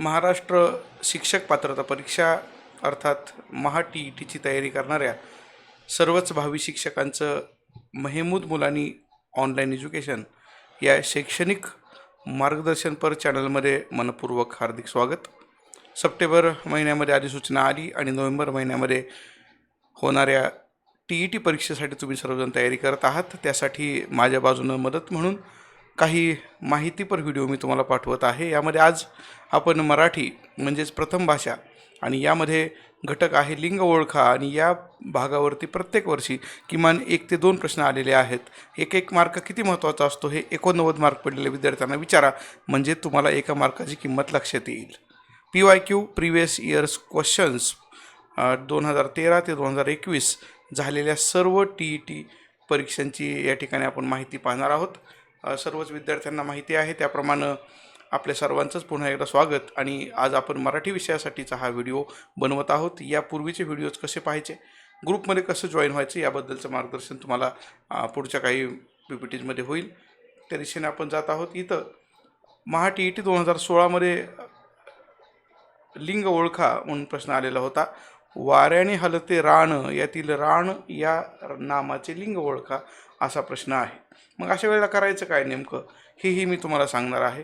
महाराष्ट्र शिक्षक पात्रता परीक्षा अर्थात महा टी ई टीची तयारी करणाऱ्या सर्वच भावी शिक्षकांचं मेहमूद मुलांनी ऑनलाईन एज्युकेशन या शैक्षणिक मार्गदर्शनपर चॅनलमध्ये मनपूर्वक हार्दिक स्वागत. सप्टेंबर महिन्यामध्ये अधिसूचना आली आणि नोव्हेंबर महिन्यामध्ये होणाऱ्या टी ई टी परीक्षेसाठी तुम्ही सर्वजण तयारी करत आहात. त्यासाठी माझ्या बाजूनं मदत म्हणून काही माहितीपर व्हिडिओ मी तुम्हाला पाठवत आहे. यामध्ये आज आपण मराठी म्हणजेच प्रथम भाषा आणि यामध्ये घटक आहे लिंग ओळखा आणि या भागावरती प्रत्येक वर्षी किमान एक ते दोन प्रश्न आलेले आहेत. एक एक मार्क किती महत्त्वाचा असतो हे एकोणनव्वद मार्क पडलेल्या विद्यार्थ्यांना विचारा. म्हणजे तुम्हाला एका मार्काची किंमत लक्षात येईल. P Y Q previous years questions दोन हजार तेरा ते दोन हजार एकवीस झालेल्या सर्व टी ई टी परीक्षांची या ठिकाणी आपण माहिती पाहणार आहोत. सर्वच विद्यार्थ्यांना माहिती आहे. त्याप्रमाणे आपल्या सर्वांचंच पुन्हा एकदा स्वागत. आणि आज आपण मराठी विषयासाठीचा हा व्हिडिओ बनवत आहोत. यापूर्वीचे व्हिडिओज कसे पाहायचे? ग्रुपमध्ये कसं जॉईन व्हायचं? याबद्दलचं मार्गदर्शन तुम्हाला पुढच्या काही पी पी टीजमध्ये होईल. त्या दिशेने आपण जात आहोत. इथं महा टी ई टी दोन हजार सोळामध्ये लिंग ओळखा म्हणून प्रश्न आलेला होता. वाऱ्याने हलते राण यातील राण या नामाचे लिंग ओळखा असा प्रश्न आहे. मग अशा वेळेला करायचं काय नेमकं? हेही मी तुम्हाला सांगणार आहे.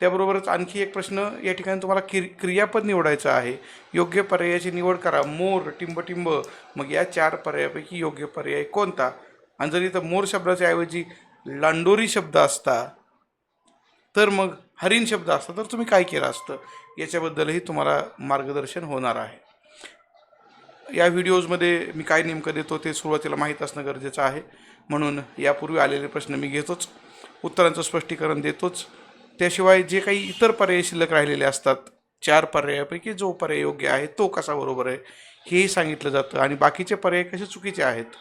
त्याबरोबरच आणखी एक प्रश्न या ठिकाणी तुम्हाला कि क्रियापद निवडायचं आहे. योग्य पर्यायाची निवड करा. मोर टिंबटिंब मग या चार पर्यायापैकी योग्य पर्याय कोणता? आणि जर इथं मोर शब्दाच्या ऐवजी लांडोरी शब्द असता तर मग हरिण शब्द असता तर तुम्ही काय केलं असतं? याच्याबद्दलही तुम्हाला मार्गदर्शन होणार आहे. या व्हिडिओजमध्ये मी काय नेमकं देतो ते सुरुवातीला माहीत असणं गरजेचं आहे. म्हणून यापूर्वी आलेले प्रश्न मी घेतोच. उत्तरांचं स्पष्टीकरण देतोच. त्याशिवाय जे काही इतर पर्याय शिल्लक राहिलेले असतात चार पर्यायापैकी जो पर्याय योग्य आहे तो कसा बरोबर आहे हेही सांगितलं जातं. आणि बाकीचे पर्याय कसे चुकीचे आहेत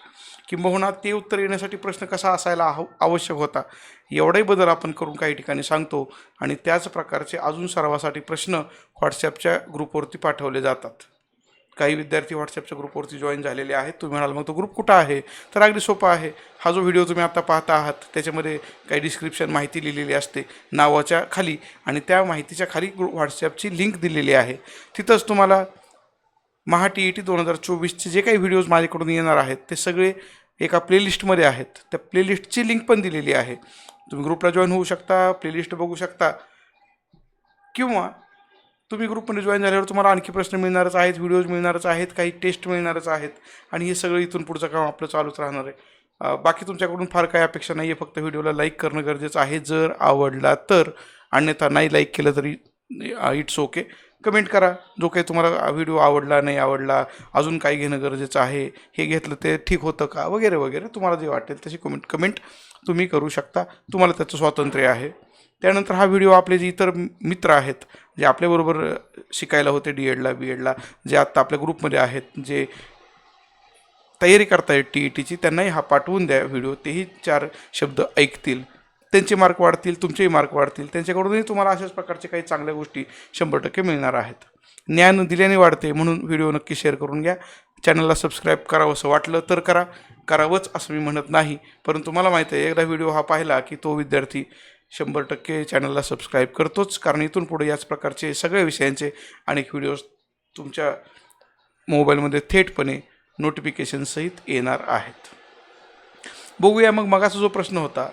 किंबहुना ते उत्तर येण्यासाठी प्रश्न कसा असायला आव आवश्यक होता एवढाही बदल आपण करून काही ठिकाणी सांगतो. आणि त्याच प्रकारचे अजून सरावासाठी प्रश्न व्हॉट्सॲपच्या ग्रुपवरती पाठवले जातात. काही विद्यार्थी व्हॉट्सअपच्या ग्रुपवरती जॉईन झालेले आहेत. तुम्ही म्हणाल मग तो ग्रुप कुठं आहे? तर अगदी सोपा आहे. हा जो व्हिडिओ तुम्ही आता पाहता आहात त्याच्यामध्ये काही डिस्क्रिप्शन माहिती लिहिलेली असते नावाच्या खाली आणि त्या माहितीच्या खाली ग्रुप व्हॉट्सॲपची लिंक दिलेली आहे. तिथंच तुम्हाला महा टी ई टी दोन हजार चोवीसचे जे काही व्हिडिओज माझ्याकडून येणार आहेत ते सगळे एका प्लेलिस्टमध्ये आहेत. त्या प्लेलिस्टची लिंक पण दिलेली आहे. तुम्ही ग्रुपला जॉईन होऊ शकता प्लेलिस्ट बघू शकता किंवा तुम्ही ग्रुपमध्ये जॉईन झाल्यावर तुम्हाला आणखी प्रश्न मिळणारच आहेत व्हिडिओज मिळणारच आहेत काही टेस्ट मिळणारच आहेत. आणि हे सगळं इथून पुढचं काम आपलं चालूच राहणार आहे. बाकी तुमच्याकडून फार काही अपेक्षा नाही आहे फक्त व्हिडिओला लाईक करणं गरजेचं आहे. जर आवडला तर अन्यथा नाही लाईक केलं तरी इट्स ओके कमेंट करा. जो काही तुम्हाला व्हिडिओ आवडला नाही आवडला अजून काय घेणं गरजेचं आहे हे घेतलं ते ठीक होतं का? वगैरे वगैरे तुम्हाला जे वाटेल तशी कमेंट कमेंट तुम्ही करू शकता. तुम्हाला त्याचं स्वातंत्र्य आहे. त्यानंतर हा व्हिडिओ आपले जे इतर मित्र आहेत जे आपल्याबरोबर शिकायला होते डी एडला बी एडला जे आत्ता आपल्या ग्रुपमध्ये आहेत जे तयारी करतायत टी ई टीची त्यांनाही हा पाठवून द्या व्हिडिओ तेही चार शब्द ऐकतील. त्यांचे मार्क वाढतील तुमचेही मार्क वाढतील. त्यांच्याकडूनही तुम्हाला अशाच प्रकारचे काही चांगल्या गोष्टी शंभर टक्के मिळणार आहेत. ज्ञान दिल्याने वाढते म्हणून व्हिडिओ नक्की शेअर करून घ्या. चॅनलला सबस्क्राईब करावं असं वाटलं तर करा. करावंच असं मी म्हणत नाही. परंतु मला माहिती आहे एकदा व्हिडिओ हा पाहिला की तो विद्यार्थी शंभर टक्के चॅनलला सबस्क्राईब करतोच कारण इथून पुढे याच प्रकारचे सगळ्या विषयांचे अनेक व्हिडिओज तुमच्या मोबाईलमध्ये थेटपणे नोटिफिकेशनसहित येणार आहेत. बघूया मग मगाचा जो प्रश्न होता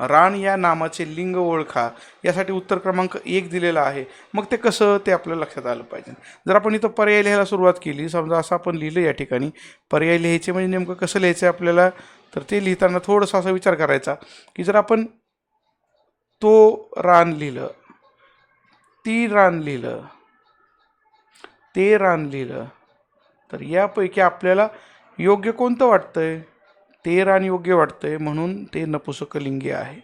रान या नामाचे लिंग ओळखा यासाठी उत्तर क्रमांक एक दिलेला आहे. मग ते कसं ते आपल्याला लक्षात आलं पाहिजे. जर आपण इथं पर्याय लिहायला सुरुवात केली समजा असं आपण लिहिलं या ठिकाणी पर्याय लिहायचे म्हणजे नेमकं कसं लिहायचं आहे आपल्याला तर ते लिहिताना थोडंसं असा विचार करायचा की जर आपण तो रान लिहिलं. ती रान लिहिलं. ते रान लिहिलं. तर यापैकी आपल्याला योग्य कोणतं वाटतंय? ते रान योग्य वाटतंय म्हणून ते नपुसकलिंगी आहे.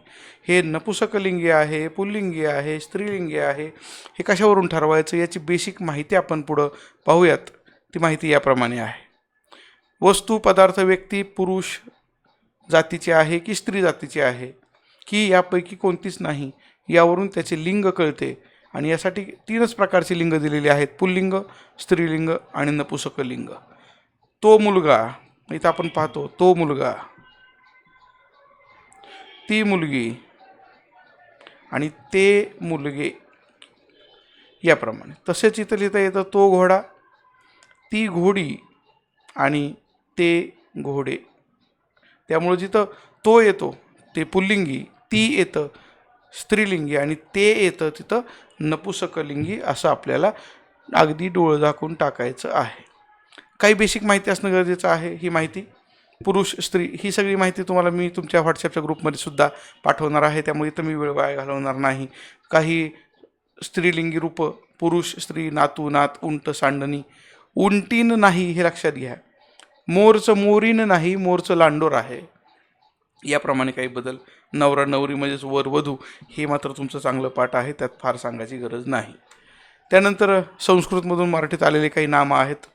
हे नपुसकलिंगी आहे पुल्लिंगी आहे स्त्रीलिंगी आहे हे कशावरून ठरवायचं याची बेसिक माहिती आपण पुढं पाहूयात. ती माहिती याप्रमाणे आहे. वस्तू पदार्थ व्यक्ती पुरुष जातीची आहे की स्त्री जातीची आहे? की यापैकी कोणतीच नाही. यावरून त्याचे लिंग कळते आणि यासाठी तीनच प्रकारचे लिंग दिलेले आहेत. पुल्लिंग स्त्रीलिंग आणि नपुसकलिंग. तो मुलगा इथं आपण पाहतो तो मुलगा ती मुलगी आणि ते मुलगे याप्रमाणे. तसेच इथं लिहिता येतं तो घोडा ती घोडी आणि ते घोडे. त्यामुळं जिथं तो येतो ते पुल्लिंगी ती येतं स्त्रीलिंगी आणि ते येतं तिथं नपुसकलिंगी असं आपल्याला अगदी डोळं झाकून टाकायचं आहे. काही बेसिक माहिती असणं गरजेचं आहे ही माहिती? पुरुष स्त्री ही सगळी माहिती तुम्हाला मी तुमच्या व्हॉट्सॲपच्या ग्रुपमध्ये सुद्धा पाठवणार आहे. त्यामुळे इथं मी वेळ वाया घालवणार नाही. काही स्त्रीलिंगी रूपं पुरुष स्त्री नातू नात उंट सांडणी. उंटीन नाही हे लक्षात घ्या. मोरचं मोरीन नाही मोरचं लांडोर आहे. याप्रमाणे काही बदल नवरा नवरी म्हणजेच वर वधू हे मात्र तुमचं चांगलं पाठ आहे त्यात फार सांगायची गरज नाही. त्यानंतर संस्कृतमधून मराठीत आलेले काही नामं आहेत.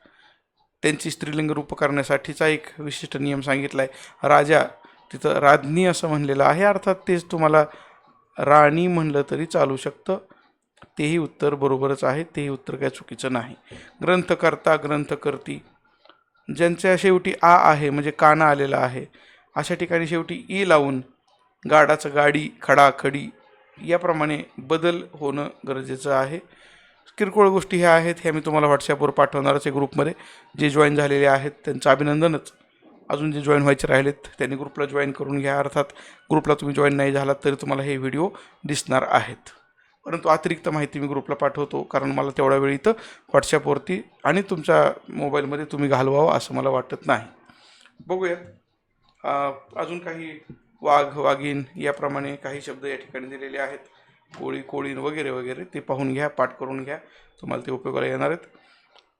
त्यांची स्त्रीलिंग रूप करण्यासाठीचा एक विशिष्ट नियम सांगितला आहे राजा तिथं राज्ञी असं म्हणलेलं आहे अर्थात तेच तुम्हाला राणी म्हणलं तरी चालू शकतं. तेही उत्तर बरोबरच आहे तेही उत्तर काय चुकीचं नाही. ग्रंथकर्ता ग्रंथकर्ती ज्यांच्या शेवटी आ आहे म्हणजे काना आलेला आहे अशा ठिकाणी शेवटी ई लावून गाडाचं गाडी खडा खडी याप्रमाणे बदल होणं गरजेचं आहे. किरकोळ गोष्टी ह्या आहेत ह्या मी तुम्हाला व्हॉट्सॲपवर पाठवणारच आहे ग्रुपमध्ये. जे जॉईन झालेले आहेत त्यांचं अभिनंदनच. अजून जे जॉईन व्हायचे राहिलेत त्यांनी ग्रुपला जॉईन करून घ्या. अर्थात ग्रुपला तुम्ही जॉईन नाही झालात तरी तुम्हाला हे व्हिडिओ दिसणार आहेत. परंतु अतिरिक्त माहिती मी ग्रुपला पाठवतो कारण मला तेवढ्या वेळी इथं व्हॉट्सॲपवरती आणि तुमच्या मोबाईलमध्ये तुम्ही घालवावं असं मला वाटत नाही. बघूयात अजून काही वाघ वाघीण याप्रमाणे काही शब्द या ठिकाणी दिलेले आहेत. कोळी कोळीन वगैरे वगैरे ते पाहून घ्या पाठ करून घ्या. तुम्हाला ते उपयोगाला येणार आहेत.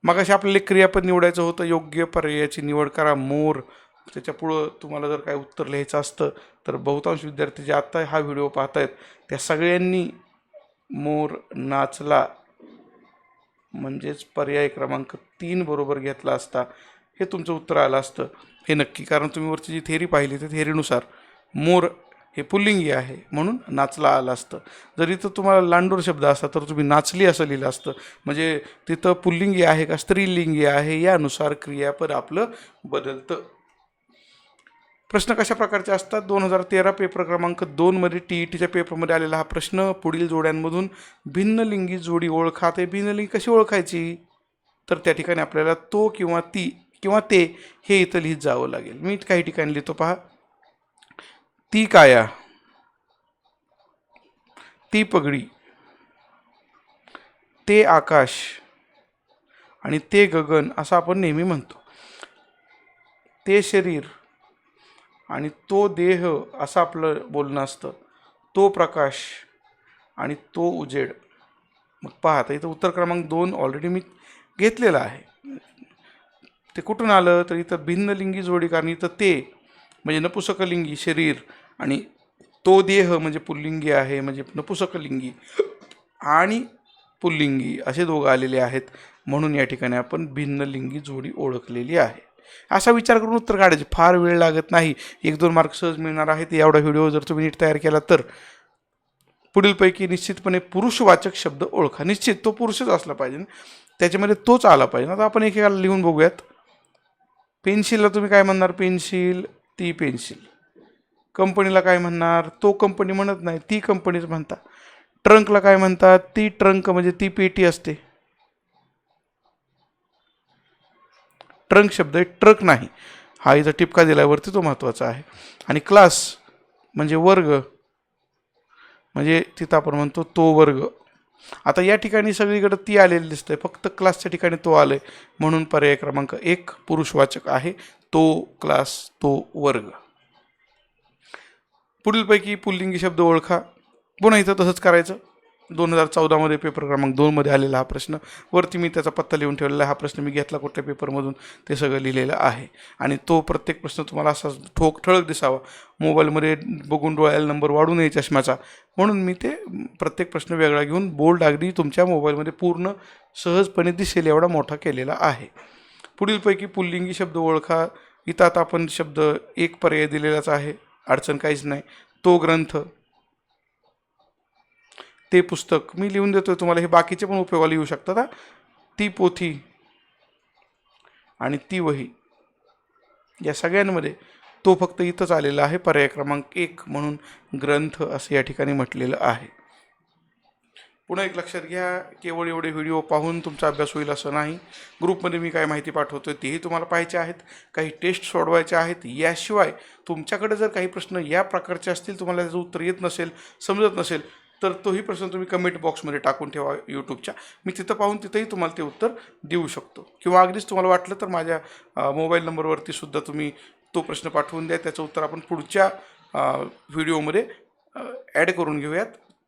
मग अशा आपल्याला क्रियापद निवडायचं होतं योग्य पर्यायाची निवड करा मोर. त्याच्यापुढं तुम्हाला जर काय उत्तर लिहायचं असतं तर बहुतांश विद्यार्थी जे आत्ता हा व्हिडिओ पाहत आहेत त्या सगळ्यांनी मोर नाचला. म्हणजेच पर्याय क्रमांक तीन बरोबर घेतला असता. हे तुमचं उत्तर आलं असतं. हे नक्की. कारण तुम्ही वरची जी थेरी पाहिली त्या थेरीनुसार मोर हे पुल्लिंगी आहे म्हणून नाचला आलं असतं. जर इथं तुम्हाला लांडोर शब्द असता तर तुम्ही नाचली असं लिहिलं असतं. म्हणजे तिथं पुल्लिंगी आहे का स्त्रीलिंगी आहे यानुसार क्रियापद आपलं बदलतं. प्रश्न कशा प्रकारचे असतात? दोन हजार तेरा पेपर क्रमांक दोनमध्ये टी ई टीच्या पेपरमध्ये आलेला हा प्रश्न पुढील जोड्यांमधून भिन्नलिंगी जोडी ओळखा ते भिन्नलिंगी कशी ओळखायची? तर त्या ठिकाणी आपल्याला तो किंवा ती किंवा ते हे इथं लिहित जावं लागेल. मी काही ठिकाणी लिहितो पहा. ती काया. ती पगडी. ते आकाश. आणि ते गगन असं आपण नेहमी म्हणतो. ते शरीर. आणि तो देह असं आपलं बोलणं असतं. तो प्रकाश. आणि तो उजेड. मग पाहता इथं उत्तर क्रमांक दोन ऑलरेडी मी घेतलेला आहे. ते कुठून आलं? तर इथं भिन्नलिंगी जोडी कारण इथं ते म्हणजे नपुसकलिंगी शरीर आणि तो देह म्हणजे पुल्लिंगी आहे म्हणजे नपुसकलिंगी आणि पुल्लिंगी असे दोघं आलेले आहेत. म्हणून या ठिकाणी आपण भिन्नलिंगी जोडी ओळखलेली आहे. असा विचार करून उत्तर काढायचे. फार वेळ लागत नाही. एक दोन मार्क सहज मिळणार आहेत. एवढा व्हिडिओ जर तुम्ही नीट तयार केला तर. पुढीलपैकी निश्चितपणे पुरुषवाचक शब्द ओळखा. निश्चित तो पुरुषच असला पाहिजे. त्याच्यामध्ये तोच आला पाहिजे. आता आपण एकेकाला लिहून बघूयात. पेन्सिलला तुम्ही काय म्हणणार? पेन्सिल ती पेन्सिल. कंपनीला काय म्हणणार? तो कंपनी म्हणत नाही ती कंपनीच म्हणता ट्रंकला काय म्हणतात? ती ट्रंक म्हणजे ती पेटी असते. ट्रंक शब्द आहे ट्रक नाही. हा इथं टिपका दिल्यावरती तो महत्त्वाचा आहे. आणि क्लास म्हणजे वर्ग. म्हणजे तिथं आपण म्हणतो तो वर्ग. आता या ठिकाणी सगळीकडे ती आलेली दिसतंय. फक्त क्लासच्या ठिकाणी तो आले म्हणून पर्याय क्रमांक एक पुरुषवाचक आहे. तो क्लास तो वर्ग. पुढीलपैकी पुल्लिंगी शब्द ओळखा. पुन्हा इथं तसंच करायचं. दोन हजार चौदामध्ये पेपर क्रमांक दोनमध्ये आलेला हा प्रश्न. वरती मी त्याचा पत्ता लिहून ठेवलेला हा प्रश्न मी घेतला कुठल्या पेपरमधून ते सगळं लिहिलेलं आहे. आणि तो प्रत्येक प्रश्न तुम्हाला असा ठोक ठळक दिसावा. मोबाईलमध्ये बघून डोळ्याला नंबर वाढू नये चष्म्याचा. म्हणून मी ते प्रत्येक प्रश्न वेगळा घेऊन बोल्ड अगदी तुमच्या मोबाईलमध्ये पूर्ण सहजपणे दिसेल एवढा मोठा केलेला आहे. पुढीलपैकी पुल्लिंगी शब्द ओळखा. इथं आता आपण शब्द एक पर्याय दिलेलाच आहे. अडचण काहीच नाही. तो ग्रंथ ते पुस्तक मी लिहून देतो तुम्हाला हे बाकीचे पण उपयोगाला येऊ शकतात ती पोथी आणि ती वही या सगळ्यांमध्ये तो फक्त इथंच आलेला आहे पर्याय क्रमांक एक म्हणून ग्रंथ असं या ठिकाणी म्हटलेलं आहे. पुन्हा एक लक्षात घ्या केवळ एवढे व्हिडिओ पाहून तुमचा अभ्यास होईल असं नाही. ग्रुपमध्ये मी काय माहिती पाठवतो तेही तुम्हाला पाहायचे आहेत. काही टेस्ट सोडवायचे आहेत याशिवाय तुमच्याकडे जर काही प्रश्न या प्रकारचे असतील तुम्हाला त्याचं उत्तर येत नसेल समजत नसेल तर तोही प्रश्न तुम्ही कमेंट बॉक्समध्ये टाकून ठेवा यूट्यूबच्या. मी तिथं पाहून तिथंही तुम्हाला ते उत्तर देऊ शकतो. किंवा अगदीच तुम्हाला वाटलं तर माझ्या मोबाईल नंबरवरती सुद्धा तुम्ही तो प्रश्न पाठवून द्या. त्याचं उत्तर आपण पुढच्या व्हिडिओमध्ये ॲड करून घेऊयात.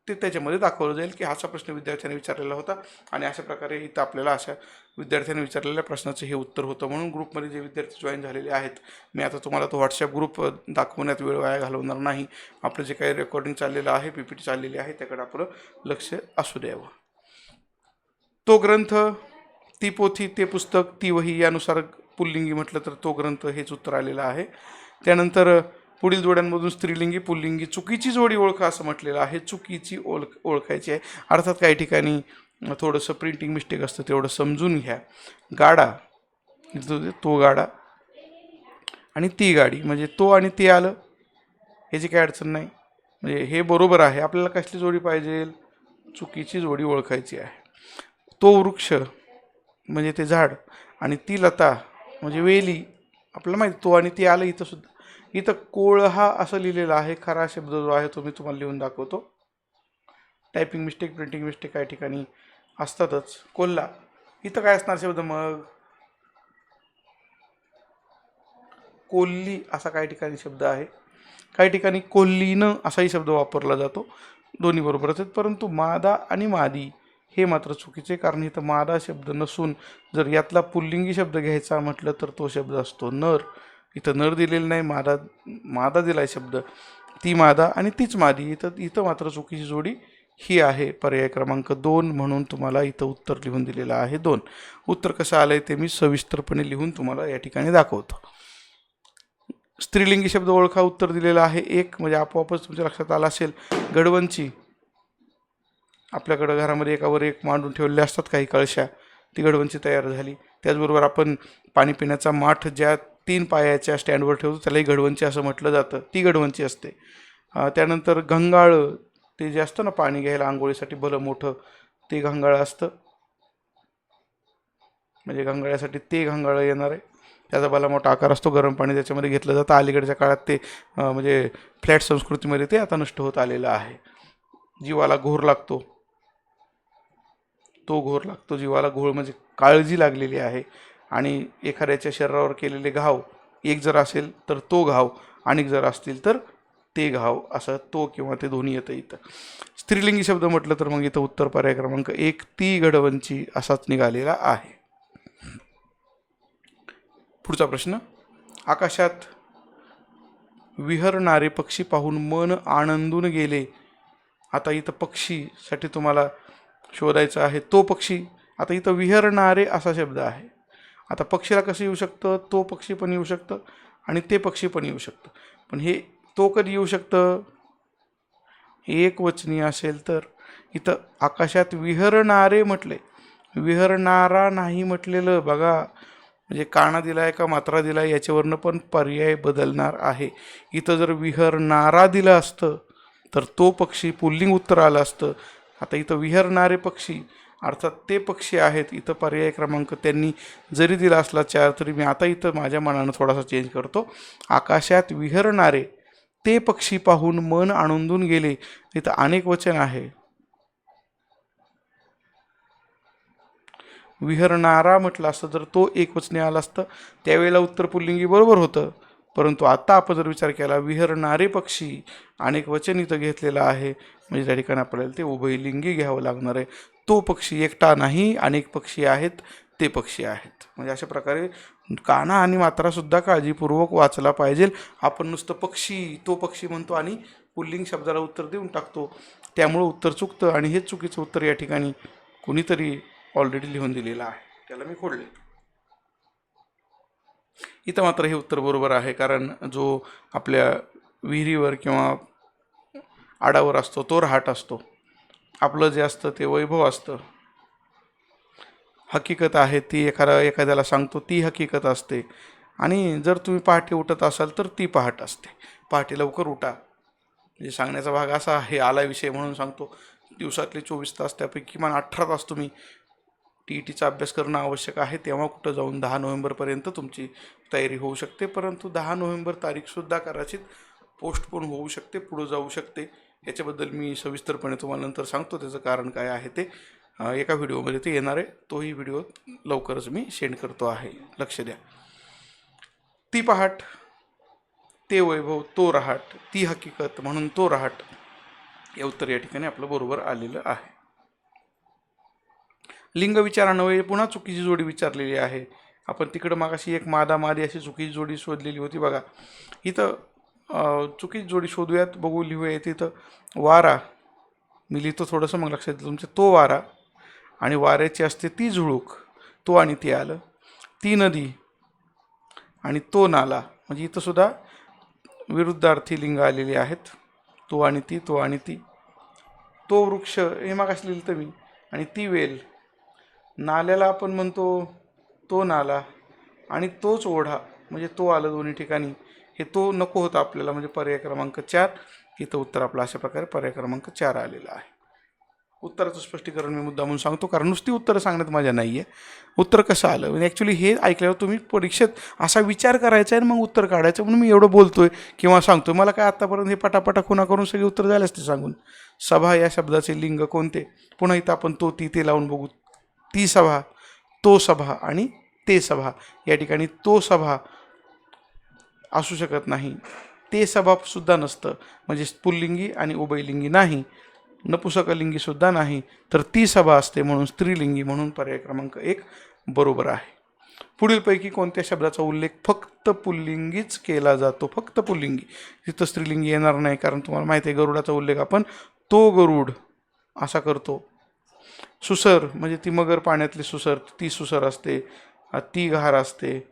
ते त्याच्यामध्ये दाखवलं जाईल की असा प्रश्न विद्यार्थ्याने विचारलेला होता. आणि अशा प्रकारे इथं आपल्याला अशा विद्यार्थ्याने विचारलेल्या प्रश्नाचं हे उत्तर होतं. म्हणून ग्रुपमध्ये जे विद्यार्थी जॉईन झालेले आहेत मी आता तुम्हाला तो व्हॉट्सअप ग्रुप दाखवण्यात वेळ वाया घालवणार नाही. आपलं जे काही रेकॉर्डिंग चाललेलं आहे पी पी टी चाललेली आहे त्याकडे आपलं लक्ष असू द्यावं. तो ग्रंथ ती पोथी ते पुस्तक ती वही यानुसार पुल्लिंगी म्हटलं तर तो ग्रंथ हेच उत्तर आलेलं आहे. त्यानंतर पुढील जोड्यांमधून स्त्रीलिंगी पुल्लिंगी चुकीची जोडी ओळखा असं म्हटलेलं आहे. चुकीची ओळख ओळखायची आहे. अर्थात काही ठिकाणी थोडंसं प्रिंटिंग मिस्टेक असतं तेवढं समजून घ्या. गाडा. तो गाडा आणि ती गाडी. म्हणजे तो आणि ते आलं ह्याची काही अडचण नाही. म्हणजे हे बरोबर आहे. आपल्याला कसली जोडी पाहिजे? चुकीची जोडी ओळखायची आहे. तो वृक्ष म्हणजे ते झाड आणि ती लता म्हणजे वेली आपल्याला माहिती तो आणि ती आलं इथं सुद्धा इथं कोळहा असं लिहिलेलं आहे खरा शब्द जो आहे तो मी तुम्हाला लिहून दाखवतो. टायपिंग मिस्टेक प्रिंटिंग मिस्टेक काही ठिकाणी असतातच. कोल्हा इथं काय असणार शब्द मग? कोल्ली असा काही ठिकाणी शब्द आहे. काही ठिकाणी कोल्लीनं असाही शब्द वापरला जातो. दोन्ही बरोबरच आहेत. परंतु मादा आणि मादी हे मात्र चुकीचे कारण इथं मादा शब्द नसून जर यातला पुल्लिंगी शब्द घ्यायचा म्हटलं तर तो शब्द असतो नर. इथं नर दिलेलं नाही मादा मादा दिलाय शब्द. ती मादा आणि तीच मादी इथं इथं मात्र चुकीची जोडी ही आहे. पर्याय क्रमांक दोन म्हणून तुम्हाला इथं उत्तर लिहून दिलेलं आहे दोन. उत्तर कसं आलं आहे ते मी सविस्तरपणे लिहून तुम्हाला या ठिकाणी दाखवतो. स्त्रीलिंगी शब्द ओळखा उत्तर दिलेलं आहे एक म्हणजे आपोआपच तुमच्या लक्षात आला असेल. गडवंची आपल्याकडं घरामध्ये एकावर एक मांडून ठेवलेल्या असतात काही कळशा. ती गडवंची तयार झाली. त्याचबरोबर आपण पाणी पिण्याचा माठ ज्या तीन पायाच्या स्टँडवर ठेवतो त्यालाही घडवंची असं म्हटलं जातं ती घडवंची असते. त्यानंतर घंगाळ ते जे असतं ना पाणी घ्यायला आंघोळीसाठी भलं मोठं ते घंगाळ असतं. म्हणजे घंगाळ्यासाठी ते घंगाळ येणार आहे. त्याचा भला मोठा आकार असतो गरम पाणी त्याच्यामध्ये घेतलं जातं. अलीकडच्या काळात ते म्हणजे फ्लॅट संस्कृतीमध्ये ते आता नष्ट होत आलेलं आहे. जीवाला घोर लागतो. तो घोर लागतो जीवाला घोळ म्हणजे काळजी लागलेली आहे. आणि एखाद्याच्या शरीरावर केलेले घाव एक जर असेल तर तो घाव अनेक जर असतील तर ते घाव असं तो किंवा ते दोन्ही येतं इथं. स्त्रीलिंगी शब्द म्हटलं तर मग इथं उत्तर पर्याय क्रमांक एक ती घडवंची असाच निघालेला आहे. पुढचा प्रश्न आकाशात विहरणारे पक्षी पाहून मन आनंदून गेले. आता इथं पक्षीसाठी तुम्हाला शोधायचं आहे तो पक्षी आता इथं विहरणारे असा शब्द आहे. आता पक्षीला कसं येऊ शकतं? तो पक्षी पण येऊ शकतं आणि ते पक्षी पण येऊ शकतं. पण हे तो कधी येऊ शकतं? एक वचनी असेल तर. इथं आकाशात विहरणारे म्हटले. विहरणारा नाही म्हटलेलं बघा. म्हणजे काना दिलाय का मात्रा दिलाय याच्यावरनं पण पर्याय बदलणार आहे. इथं जर विहरणारा दिलं असतं तर तो पक्षी पुल्लिंग उत्तर आलं असतं. आता इथं विहरणारे पक्षी अर्थात ते पक्षी आहेत इथं पर्याय क्रमांक त्यांनी जरी दिला असला चार तरी मी आता इथं माझ्या मनानं थोडासा चेंज करतो. आकाशात विहरणारे ते पक्षी पाहून मन आनंदून गेले. इथं अनेक वचन आहे. विहरणारा म्हटलं असतं जर तो एक वचने आला असतं त्यावेळेला उत्तर पुल्लिंगी बरोबर होतं. परंतु आता आपण जर विचार केला विहरणारे पक्षी अनेक वचन इथं घेतलेलं आहे. म्हणजे त्या ठिकाणी आपल्याला ते उभयलिंगी घ्यावं लागणार आहे. तो पक्षी एकटा नाही अनेक पक्षी आहेत ते पक्षी आहेत. म्हणजे अशा प्रकारे काना आणि मात्रासुद्धा काळजीपूर्वक वाचला पाहिजे. आपण नुसतं पक्षी तो पक्षी म्हणतो आणि पुल्लिंग शब्दाला उत्तर देऊन टाकतो. त्यामुळं उत्तर चुकतं आणि हेच चुकीचं उत्तर या ठिकाणी कुणीतरी ऑलरेडी लिहून दिलेलं आहे. त्याला मी खोडले. इथं मात्र हे उत्तर बरोबर आहे कारण जो आपल्या विहिरीवर किंवा आडावर असतो तो रहाट असतो. आपलं जे असतं ते वैभव असतं. हकीकत आहे ती एखादा एखाद्याला सांगतो ती हकीकत असते. आणि जर तुम्ही पहाटे उठत असाल तर ती पहाट असते. पहाटे लवकर उठा. म्हणजे सांगण्याचा भाग असा आहे आला विषय म्हणून सांगतो. दिवसातले चोवीस तास त्यापैकी किमान अठरा तास तुम्ही टी ई टीचा अभ्यास करणं आवश्यक आहे. तेव्हा कुठं जाऊन दहा नोव्हेंबरपर्यंत तुमची तयारी होऊ शकते. परंतु दहा नोव्हेंबर तारीखसुद्धा कदाचित पोस्टपोन होऊ शकते पुढं जाऊ शकते. याच्याबद्दल मी सविस्तरपणे तुम्हाला नंतर सांगतो त्याचं कारण काय आहे ते. एका व्हिडिओमध्ये ते येणार आहे. तोही व्हिडिओ लवकरच मी सेंड करतो आहे. लक्ष द्या. ती पहाट ते वैभव तो रहाट ती हकीकत म्हणून तो रहाट हे उत्तर या ठिकाणी आपलं बरोबर आलेलं आहे. लिंग विचारानवे पुन्हा चुकीची जोडी विचारलेली आहे. आपण तिकडं मागाशी एक मादा मादी अशी चुकीची जोडी शोधलेली होती बघा. इथं चुकीची जोडी शोधूयात बघू लिहूया. तिथं वारा. मी लिहितो थोडंसं मग लक्षात येतं तुमचं तो वारा आणि वाऱ्याची असते ती झुळूक. तो आणि ती आलं. ती नदी आणि तो नाला. म्हणजे इथंसुद्धा विरुद्धार्थी लिंग आलेली आहेत. तो आणि ती तो आणि ती. तो वृक्ष हे मागाशी लिहिलं तर मी. आणि ती वेल. नाल्याला आपण म्हणतो तो नाला आणि तोच ओढा. म्हणजे तो आलं दोन्ही ठिकाणी. हे तो नको होता आपल्याला म्हणजे पर्याय क्रमांक चार इथं उत्तर आपलं अशा प्रकारे पर्याय क्रमांक चार आलेला आहे. उत्तराचं स्पष्टीकरण मी मुद्दा म्हणून सांगतो कारण नुसती उत्तरं सांगण्यात माझ्या नाही आहे उत्तर कसं आलं? म्हणजे ॲक्च्युली हे ऐकल्यावर तुम्ही परीक्षेत असा विचार करायचा आहे आणि मग उत्तर काढायचं म्हणून मी एवढं बोलतोय किंवा सांगतोय. मला काय आत्तापर्यंत हे पटापटा खुणा करून सगळे उत्तर झाले असते सांगून. सभा या शब्दाचे लिंग कोणते? पुन्हा इथं आपण तो ती ते लावून बघू. ती सभा तो सभा आणि ते सभा. या ठिकाणी तो सभा असू शकत नाही. ते सभासुद्धा नसतं. म्हणजे पुल्लिंगी आणि उभयलिंगी नाही. नपुसकलिंगीसुद्धा नाही. तर ती सभा असते म्हणून स्त्रीलिंगी म्हणून पर्याय क्रमांक एक बरोबर आहे. पुढीलपैकी कोणत्या शब्दाचा उल्लेख फक्त पुल्लिंगीच केला जातो? फक्त पुल्लिंगी. तिथं स्त्रीलिंगी येणार नाही कारण तुम्हाला माहिती आहे गरुडाचा उल्लेख आपण तो गरुड असा करतो. सुसर म्हणजे ती मगर पाण्यातली सुसर ती सुसर असते ती घार असते.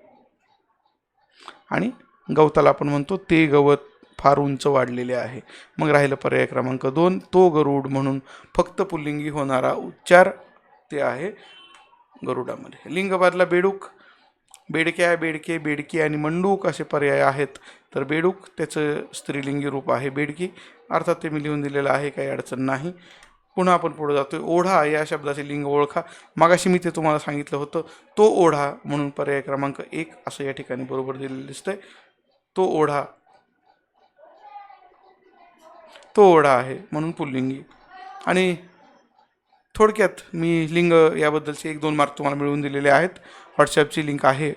आणि गवताला आपण म्हणतो ते गवत फार उंच वाढलेले आहे. मग राहिलं पर्याय क्रमांक दोन तो गरुड म्हणून फक्त पुल्लिंगी होणारा उच्चार ते आहे गरुडामध्ये. लिंगबादला बेडूक बेडक्या बेडके बेडकी आणि मंडूक असे पर्याय आहेत. तर बेडूक त्याचं स्त्रीलिंगी रूप आहे बेडकी. अर्थात ते मी लिहून दिलेलं आहे काही अडचण नाही. पुन्हा आपण पुढे जातोय. ओढा या शब्दाचे लिंग ओळखा. मागाशी मी ते तुम्हाला सांगितलं होतं. तो ओढा म्हणून पर्याय क्रमांक एक असं या ठिकाणी बरोबर दिलेलं दिसतंय. तो ओढा. तो ओढा आहे म्हणून पुल्लिंगी. आणि थोडक्यात मी लिंग याबद्दलचे एक दोन मार्क तुम्हाला मिळवून दिलेले आहेत. व्हॉट्सॲपची लिंक आहे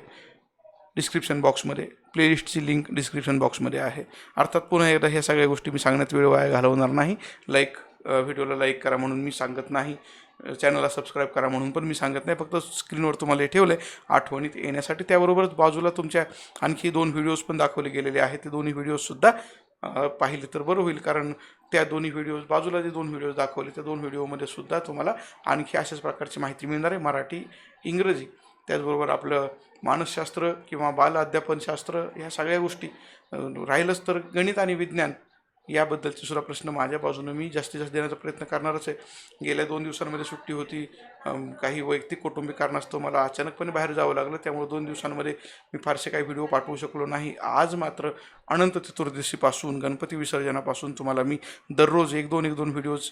डिस्क्रिप्शन बॉक्समध्ये प्लेलिस्टची लिंक डिस्क्रिप्शन बॉक्समध्ये आहे. अर्थात पुन्हा एकदा ह्या सगळ्या गोष्टी मी सांगण्यात वेळ वाया घालवणार नाही. लाईक व्हिडिओला लाईक करा म्हणून मी सांगत नाही. चॅनलला सबस्क्राईब करा म्हणून पण मी सांगत नाही फक्त स्क्रीनवर तुम्हाला हे ठेवलं आहे आठवणीत येण्यासाठी त्याबरोबरच बाजूला तुमच्या आणखी दोन व्हिडिओज पण दाखवले गेलेले आहेत. ते दोन्ही व्हिडिओजसुद्धा पाहिले तर बरं होईल कारण त्या दोन्ही व्हिडिओज बाजूला जे दोन व्हिडिओज दाखवले त्या दोन व्हिडिओमध्ये सुद्धा तुम्हाला आणखी अशाच प्रकारची माहिती मिळणार आहे मराठी इंग्रजी. त्याचबरोबर आपलं मानसशास्त्र किंवा बाल अध्यापनशास्त्र ह्या सगळ्या गोष्टी राहिलंच तर गणित आणि विज्ञान. याबद्दलचे सुद्धा प्रश्न माझ्या बाजूनं मी जास्तीत जास्त देण्याचा प्रयत्न करणारच आहे. गेल्या दोन दिवसांमध्ये सुट्टी होती. काही वैयक्तिक कौटुंबिक कारणास्तव मला अचानकपणे बाहेर जावं लागलं. त्यामुळे दोन दिवसांमध्ये मी फारसे काही व्हिडिओ पाठवू शकलो नाही. आज मात्र अनंत चतुर्दशीपासून गणपती विसर्जनापासून तुम्हाला मी दररोज एक दोन एक दोन व्हिडिओज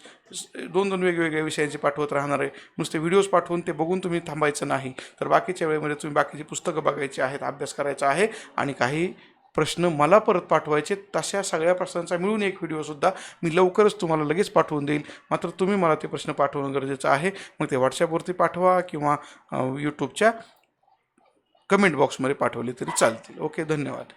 दोन दोन वेगवेगळ्या विषयांचे पाठवत राहणार आहे. नुसते व्हिडिओज पाठवून ते बघून तुम्ही थांबायचं नाही. तर बाकीच्या वेळेमध्ये तुम्ही बाकीची पुस्तकं बघायची आहेत अभ्यास करायचा आहे आणि काही प्रश्न मला परत पाठवायचे तशा सगळ्या प्रश्नांचा मिळून एक व्हिडिओसुद्धा मी लवकरच तुम्हाला लगेच पाठवून देईल. मात्र तुम्ही मला ते प्रश्न पाठवणं गरजेचं आहे. मग ते व्हॉट्सॲपवरती पाठवा किंवा यूट्यूबच्या कमेंट बॉक्समध्ये पाठवले तरी चालतील. ओके धन्यवाद.